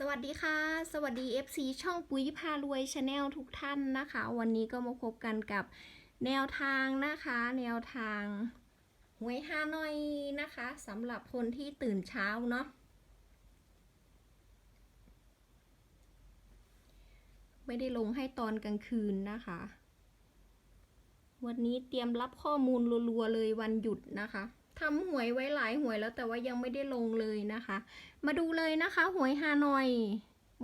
สวัสดีค่ะ สวัสดี FC ช่องปุ๋ยพารวยชาแนลทุกท่านนะคะ วันนี้ก็มาพบกันกับแนวทางนะคะ แนวทางหวยฮานอยนะคะสำหรับคนที่ตื่นเช้าเนาะไม่ได้ลงให้ตอนกลางคืนนะคะ วันนี้เตรียมรับข้อมูลรัวๆเลยวันหยุดนะคะ ทำหวยไว้หลายหวยแล้วแต่ว่ายังไม่ได้ลงเลยนะคะ มาดูเลยนะคะหวยฮานอย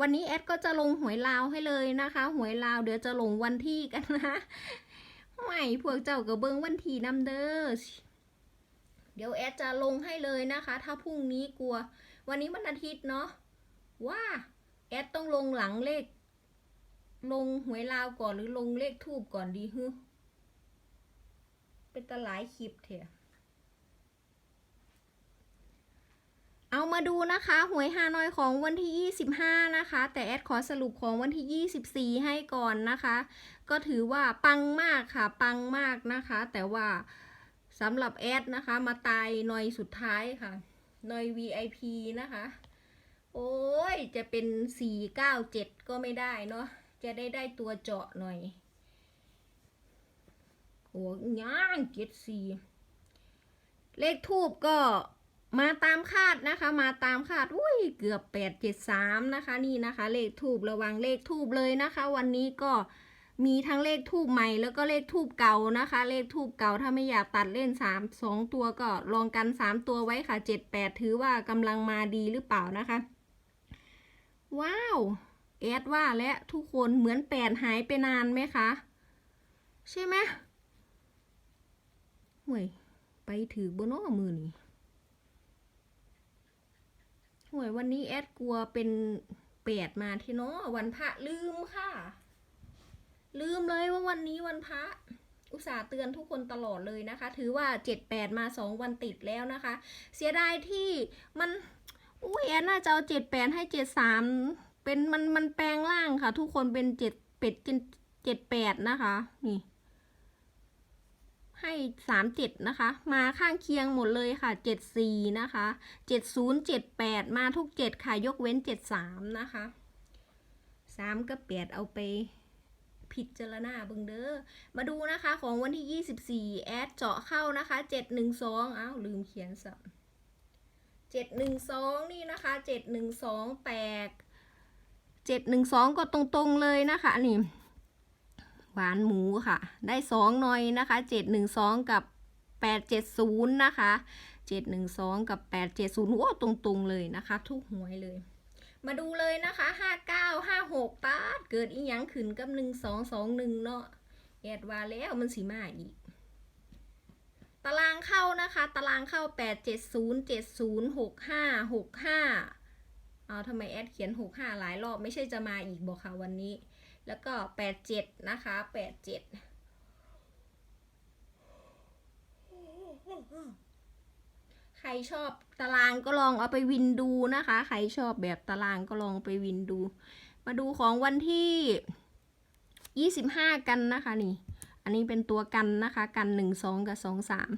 วันนี้แอดก็จะลงหวยลาวให้เลยนะคะ หวยลาวเดี๋ยวจะลงวันที่กันนะไม่พวกเจ้ากับเบิ้งวันที่นำเด้อเดี๋ยวแอดจะลงให้เลยนะคะ ถ้าพรุ่งนี้กลัว วันนี้วันอาทิตย์เนาะว่าแอดต้องลงหลังเลข ลงหวยลาวก่อนหรือลงเลขทูบก่อนดีฮึเป็นตะหลายคลิปเถอะ เอามาดูนะคะหวยฮานอยของวันที่ 25 นะคะ แต่แอดขอสรุปของวันที่ 24 ให้ก่อนนะคะ ก็ถือว่าปังมากค่ะปังมากนะคะ แต่ว่าสำหรับแอดนะคะ มาตายหน่อยสุดท้ายค่ะหน่อย VIP นะคะ โอ้ย จะเป็น 497 ก็ไม่ได้เนาะจะได้ได้ตัวเจาะหน่อยโอ้ยย่างเจ็ดสี่เลขทูบก็ มาตามคาดนะคะ มาตามคาด อุ้ย เกือบแปดเจ็ดสามนะคะ นี่นะคะ เลขทูบระวังเลขทูบเลยนะคะ วันนี้ก็มีทั้งเลขทูบใหม่แล้วก็เลขทูบเก่านะคะ เลขทูบเก่าถ้าไม่อยากตัดเล่นสามสองตัวก็ลองกันสามตัวไว้ค่ะเจ็ดแปดถือว่ากำลังมาดีหรือเปล่านะคะ ว้าวแอดว่าและทุกคนเหมือนแปดหายไปนานไหมคะ ใช่ไหมห่วยไปถือบนอ้อมือนี่ ห่วยวันนี้แอดกลัวเป็นแปดมาที่เนาะวันพระลืมค่ะ ลืมเลยว่าวันนี้วันพระอุตส่าห์เตือนทุกคนตลอดเลยนะคะ ถือว่าเจ็ดแปดมาสองวันติดแล้วนะคะ เสียดายที่มันอุ้ยแอดน่าจะเอาเจ็ดแปดให้เจ็ดสามเป็นมันมันแปลงร่างค่ะ ทุกคนเป็นเจ็ดเป็ดเจ็ดแปดนะคะ นี่ ให้สามเจ็ดนะคะ มาข้างเคียงหมดเลยค่ะเจ็ดสี่นะคะเจ็ดศูนย์เจ็ดแปดมาทุกเจ็ดค่ะ ยกเว้นเจ็ดสามนะคะสามกับแปดเอาไปพิจารณาบิ่งเด้อ มาดูนะคะของวันที่ยี่สิบสี่แอดเจาะเข้านะคะเจ็ดหนึ่งสองอ้าว ลืมเขียนสับเจ็ดหนึ่งสองนี่นะคะเจ็ดหนึ่งสองแตกเจ็ดหนึ่งสองก็ตรงๆเลยนะคะนี่ หวานหมูค่ะ ได้สองหน่อยนะคะเจ็ดหนึ่งสองกับแปดเจ็ดศูนย์นะคะเจ็ดหนึ่งสองกับแปดเจ็ดศูนย์โอ้ตรงๆเลยนะคะ ทุกหวยเลย มาดูเลยนะคะห้าเก้าห้าหกปาดเกิดอีหยังขึ้นกับหนึ่งสองสองหนึ่งเนาะแอดว่าแล้วมันสีมาอีกตารางเข้านะคะ ตารางเข้าแปดเจ็ดศูนย์เจ็ดศูนย์หกห้าหกห้าเอาทำไมแอดเขียนหกห้าหลายรอบไม่ใช่จะมาอีกบอกค่ะวันนี้ แล้วก็แปดเจ็ดนะคะแปดเจ็ดใครชอบตารางก็ลองเอาไปวินดูนะคะ ใครชอบแบบตารางก็ลองไปวินดู มาดูของวันที่ยี่สิบห้ากันนะคะนี่ อันนี้เป็นตัวกันนะคะ กันหนึ่งสองกับสองสาม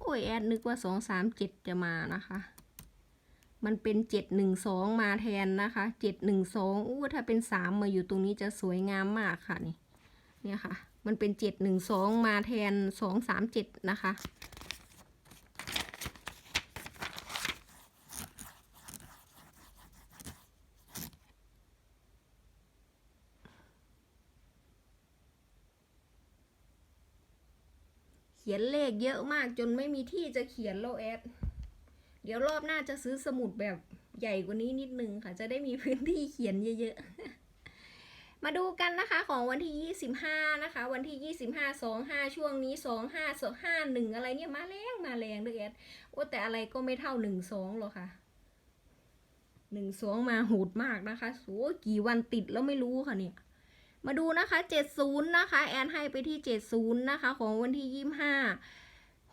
โอ้ยแอดนึกว่าสองสามเจ็ดจะมานะคะ มันเป็นเจ็ดหนึ่งสองมาแทนนะคะเจ็ดหนึ่งสองอู้ถ้าเป็นสามมาอยู่ตรงนี้จะสวยงามมากค่ะนี่เนี่ยค่ะ มันเป็นเจ็ดหนึ่งสองมาแทนสองสามเจ็ดนะคะเขียนเลขเยอะมากจนไม่มีที่จะเขียนโลแอด ดี๋ยวรอบหน้าจะซื้อสมุดแบบใหญ่กว่านี้นิดนึงค่ะ จะได้มีพื้นที่เขียนเยอะๆ มาดูกันนะคะของวันที่ 25 นะคะ วันที่ 25 25 ช่วงนี้ 25 51 อะไรเนี่ยมาแรงมาแรงด้วยแอดโอ้แต่อะไรก็ไม่เท่า 12หรอกค่ะ12มาโหดมากนะคะโอ้กี่วันติดแล้วไม่รู้ค่ะเนี่ย มาดูนะคะ70นะคะ แอนให้ไปที่70นะคะ ของวันที่25หกเก้า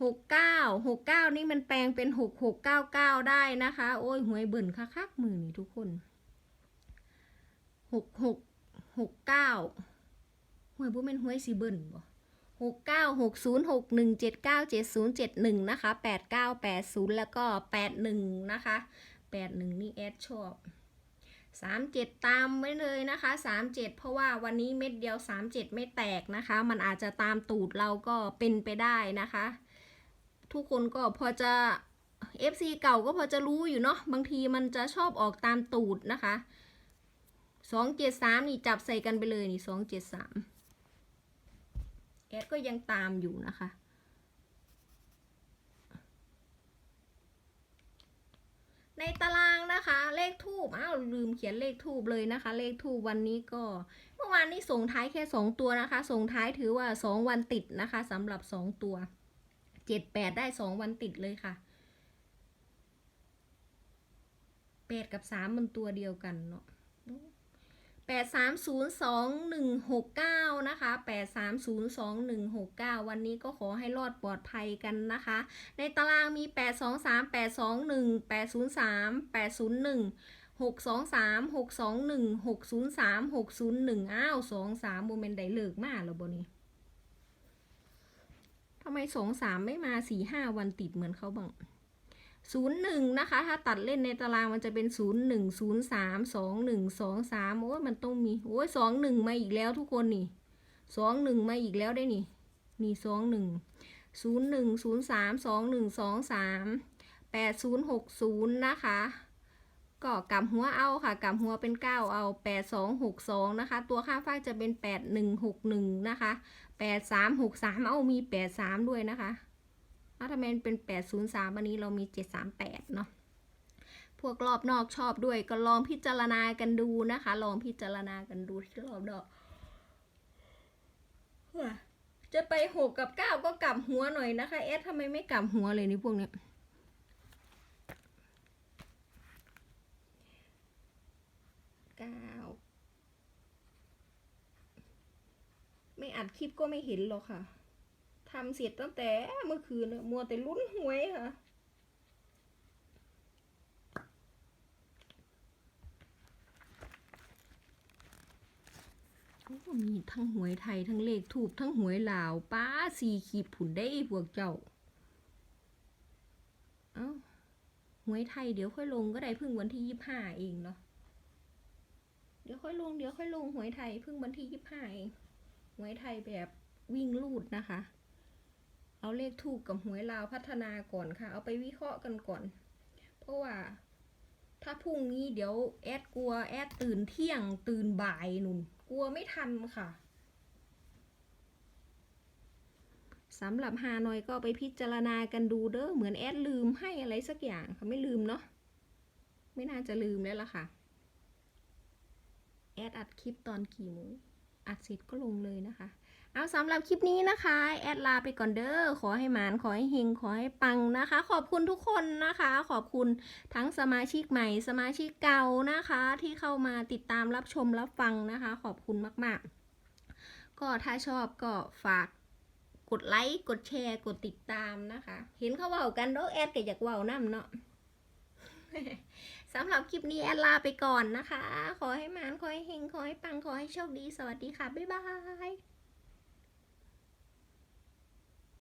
หกเก้านี่มันแปลงเป็นหกหกเก้าเก้าได้นะคะ โอ้ยหวยเบิ่นคักๆมือนี่ทุกคนหกหกหกเก้าหวยบุเป็นหวยสีเบิ่นบ่หกเก้าหกศูนย์หกหนึ่งเจ็ดเก้าเจ็ดศูนย์เจ็ดหนึ่งนะคะแปดเก้าแปดศูนย์แล้วก็แปดหนึ่งนะคะแปดหนึ่งนี่แอดชอบสามเจ็ดตามไว้เลยนะคะสามเจ็ดเพราะว่าวันนี้เม็ดเดียวสามเจ็ดไม่แตกนะคะ มันอาจจะตามตูดเราก็เป็นไปได้นะคะ ทุกคนก็พอจะ FC เก่าก็พอจะรู้อยู่เนาะบางทีมันจะชอบออกตามตูดนะคะสองเจ็ดสามนี่จับใส่กันไปเลยนี่สองเจ็ดสามแอดก็ยังตามอยู่นะคะในตารางนะคะ เลขทูบอ้าวลืมเขียนเลขทูบเลยนะคะ เลขทูบวันนี้ก็ เมื่อวานนี้ส่งท้ายแค่สองตัวนะคะ ส่งท้ายถือว่าสองวันติดนะคะสำหรับสองตัว เจ็ดแปดได้สองวันติดเลยค่ะแปดกับสามมันตัวเดียวกันเนาะแปดสามศูนย์สองหนึ่งหกเก้านะคะแปดสามศูนย์สองหนึ่งหกเก้าวันนี้ก็ขอให้รอดปลอดภัยกันนะคะ ในตารางมี8 2 3 8 2 1 8 0 3 8 0 1 6 2 3 6 2 1 6 0 3 6 0 1อ้าว2 3โมเมนต์ไดเลิกมากแล้วบนี้ ทำไม2 3ไม่มา4 5วันติดเหมือนเขาบ้าง0 1นย์หนึ่งนะคะ ถ้าตัดเล่นในตารางมันจะเป็น0 1 0 3 2 1 2 3โอ้ยมันต้องมีโอ้ย2 1มาอีกแล้วทุกคนนี่2 1มาอีกแล้วได้นี่นี่2 1ศูนย์หนึ่งศูนย์สามสองหนึ่งสองสามแปดศูนย์หกศูนย์นะคะ ก็กลับหัวเอาค่ะกลับหัวเป็นเก้าเอาแปดสองหกสองนะคะ ตัวข้างฟ้ากจะเป็นแปดหนึ่งหกหนึ่งนะคะแปดสามหกสามเอามีแปดสามด้วยนะคะเอาทำไมเป็นแปดศูนย์สามอันนี้เรามีเจ็ดสามแปดเนาะพวกรอบนอกชอบด้วยก็ลองพิจารณากันดูนะคะ ลองพิจารณากันดูที่รอบนอกจะไปหกกับเก้าก็กลับหัวหน่อยนะคะเอสทำไมไม่กลับหัวเลยนี่พวกเนี้ย ไม่อัดคลิปก็ไม่เห็นหรอกค่ะทำเสร็จตั้งแต่เมื่อคืนมัวแต่ลุ้นหวยค่ะมีทั้งหวยไทยทั้งเลขถูกทั้งหวยลาวป้าสีขีดผุนได้พวกเจ้า เอ้าหวยไทยเดี๋ยวค่อยลงก็ได้เพิ่งวันที่ยี่ห้าเองเนาะ เดี๋ยวค่อยลง เดี๋ยวค่อยลงหวยไทยเพิ่งวันที่ยี่ห้าหวยไทยแบบวิ่งลูดนะคะ เอาเลขถูกกับหวยลาวพัฒนาก่อนค่ะ เอาไปวิเคราะห์กันก่อน เพราะว่า ถ้าพรุ่งนี้เดี๋ยวแอดกลัวแอดตื่นเที่ยงตื่นบ่ายนุ่น กลัวไม่ทันค่ะสำหรับฮานอยก็ไปพิจารณากันดูเด้อเหมือนแอดลืมให้อะไรสักอย่างค่ะไม่ลืมเนาะไม่น่าจะลืมแล้วล่ะค่ะ แอดอัดคลิปตอนกี่โมงอัดเสร็จก็ลงเลยนะคะ เอาสำหรับคลิปนี้นะคะ แอดลาไปก่อนเด้อ ขอให้หมาน ขอให้เฮง ขอให้ปังนะคะ ขอบคุณทุกคนนะคะ ขอบคุณทั้งสมาชิกใหม่ สมาชิกเก่านะคะ ที่เข้ามาติดตามรับชมรับฟังนะคะ ขอบคุณมาก ๆ ก็ถ้าชอบก็ฝากกดไลค์ กดแชร์ กดติดตามนะคะ เห็นเขาเว่ากันเด้อแอดก็อยากเว่าน้ำเนาะ สำหรับคลิปนี้แอดลาไปก่อนนะคะ ขอให้มานขอให้เฮงขอให้ปังขอให้โชคดี สวัสดีค่ะ บ๊ายบาย